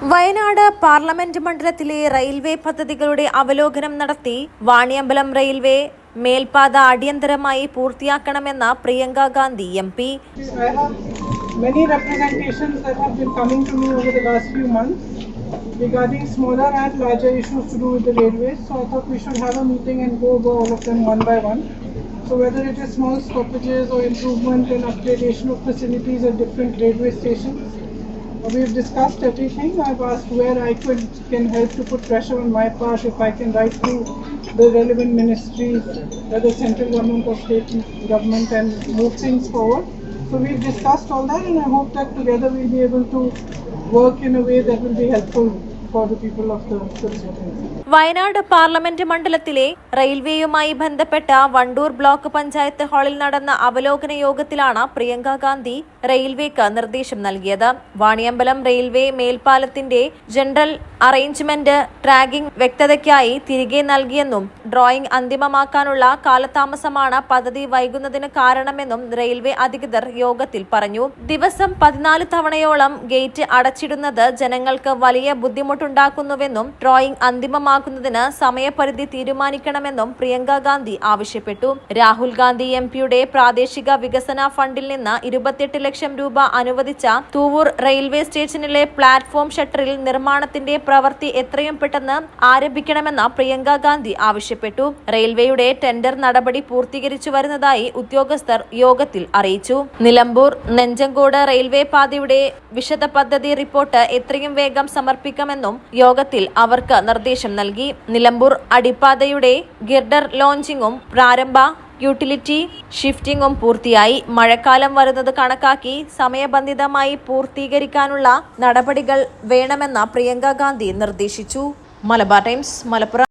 Wayanad parliament മണ്ഡലത്തിലെ railway പദ്ധതികളുടെ അവലോകനം നടത്തി വാണിയമ്പലം റെയിൽവേ മേൽപാത അടിയന്തരമായി പൂർത്തിയാക്കണമെന്ന Priyanka Gandhi M P regarding smaller and larger issues to do with the railways. So I thought we should have a meeting and go over all of them one by one. So whether it is small stoppages or improvement and upgradation of facilities at different railway stations, uh, we've discussed everything. I've asked where I could can help to put pressure on my part if I can write to the relevant ministries, uh, whether central government or state government, and move things forward. So we've discussed all that, and I hope that together we'll be able to work in a way that will be helpful Wayanad parliament മണ്ഡലത്തിലെ റെയിൽവേയുമായി ബന്ധപ്പെട്ട Wandoor block panchayat ഹാളിൽ നടന്ന അവലോകന യോഗത്തിലാണ് പ്രിയങ്ക ഗാന്ധി റെയിൽവേക്ക് നിർദ്ദേശം നൽകിയത്. വാണിയമ്പലം റെയിൽവേ മേൽപ്പാലത്തിന്റെ ജനറൽ അറേഞ്ച്മെന്റ് ട്രാക്കിംഗ് വ്യക്തതയ്ക്കായി തിരികെ നൽകിയെന്നും ഡ്രോയിംഗ് അന്തിമമാക്കാനുള്ള കാലതാമസമാണ് പദ്ധതി വൈകുന്നതിന് കാരണമെന്നും റെയിൽവേ അധികൃതർ യോഗത്തിൽ പറഞ്ഞു. ദിവസം പതിനാല് തവണയോളം ഗേറ്റ് അടച്ചിടുന്നത് ജനങ്ങൾക്ക് വലിയ ബുദ്ധിമുട്ടുണ്ടാക്കുന്നുവെന്നും ഡ്രോയിംഗ് അന്തിമമാക്കുന്നതിന് സമയപരിധി തീരുമാനിക്കണമെന്നും പ്രിയങ്ക ഗാന്ധി ആവശ്യപ്പെട്ടു. രാഹുൽ ഗാന്ധി എം പിയുടെ പ്രാദേശിക വികസന ഫണ്ടിൽ നിന്ന് ഇരുപത്തിയെട്ട് ലക്ഷം രൂപ അനുവദിച്ച തൂവൂർ റെയിൽവേ സ്റ്റേഷനിലെ പ്ലാറ്റ്ഫോം ഷട്ടറിൽ നിർമ്മാണത്തിന്റെ പ്രവൃത്തി എത്രയും പെട്ടെന്ന് ആരംഭിക്കണമെന്ന് പ്രിയങ്ക ഗാന്ധി ആവശ്യപ്പെട്ടു. റെയിൽവേയുടെ ടെൻഡർ നടപടി പൂർത്തീകരിച്ചു വരുന്നതായി ഉദ്യോഗസ്ഥർ യോഗത്തിൽ അറിയിച്ചു. നിലമ്പൂർ നെഞ്ചങ്കോട് റെയിൽവേ പാതയുടെ വിശദ പദ്ധതി റിപ്പോർട്ട് എത്രയും വേഗം സമർപ്പിക്കണമെന്നും യോഗത്തിൽ അവർക്ക് നിർദ്ദേശം നൽകി. നിലമ്പൂർ അടിപ്പാതയുടെ ഗിർഡർ ലോഞ്ചിങ്ങും പ്രാരംഭ യൂട്ടിലിറ്റി ഷിഫ്റ്റിംഗും പൂർത്തിയായി. മഴക്കാലം വരുന്നത് കണക്കാക്കി സമയബന്ധിതമായി പൂർത്തീകരിക്കാനുള്ള നടപടികൾ വേണമെന്ന പ്രിയങ്ക ഗാന്ധി നിർദ്ദേശിച്ചു. മലബാർ ടൈംസ് മലപ്പുറം.